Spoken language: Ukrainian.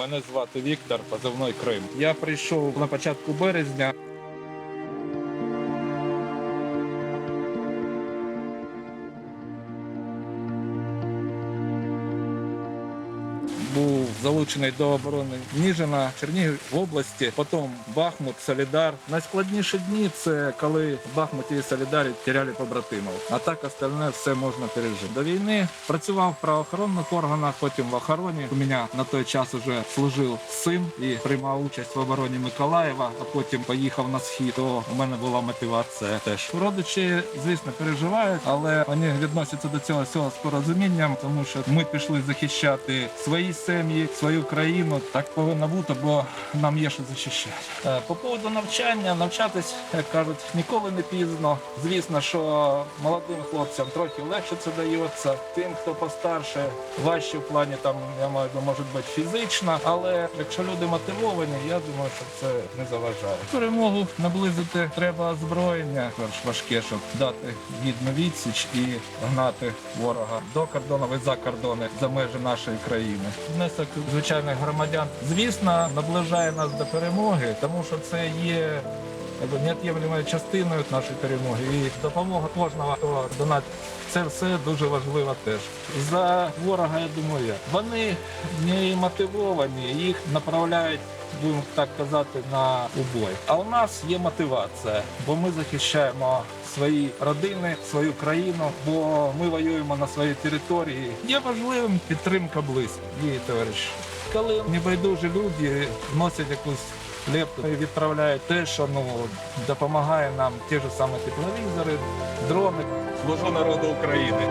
Мене звати Віктор, позивний Крим. Я прийшов на початку березня. Був залучений до оборони Ніжина, Чернігів області, потім Бахмут, Солідар. Найскладніші дні це коли Бахмуті і Солідарі теряли побратимів. А так остальне все можна пережити. До війни працював в правоохоронних органах, потім в охороні. У мене на той час вже служив син і приймав участь в обороні Миколаєва, а потім поїхав на схід. То у мене була мотивація теж. Родичі, звісно, переживають, але вони відносяться до цього всього з порозумінням, тому що ми пішли захищати свої сім'ї, свою країну. Так повинно бути, бо нам є що захищати. Е, По поводу навчання, навчатись, як кажуть, ніколи не пізно. Звісно, що молодим хлопцям трохи легше це дається. Тим, хто постарше, важче в плані там, я маю увазі, може бути фізично, але якщо люди мотивовані, я думаю, що це не заважає. Перемогу наблизити треба озброєння, важке, щоб дати гідну відсіч і гнати ворога до кордону і за кордони за межі нашої країни. Внесок звичайних громадян, звісно, наближає нас до перемоги, тому що це є неот'ємлемою частиною нашої перемоги. І допомога кожного, хто донатить, це все дуже важливо теж. За ворога, я думаю, вони не мотивовані, їх направляють. Будемо так казати на убой. А у нас є мотивація, бо ми захищаємо свої родини, свою країну, бо ми воюємо на своїй території. Є важливим підтримка близьких, її товариші. Коли небайдужі люди вносять якусь лепту відправляють те, що ну допомагає нам ті ж самі тепловізори, дрони. Служу народу України.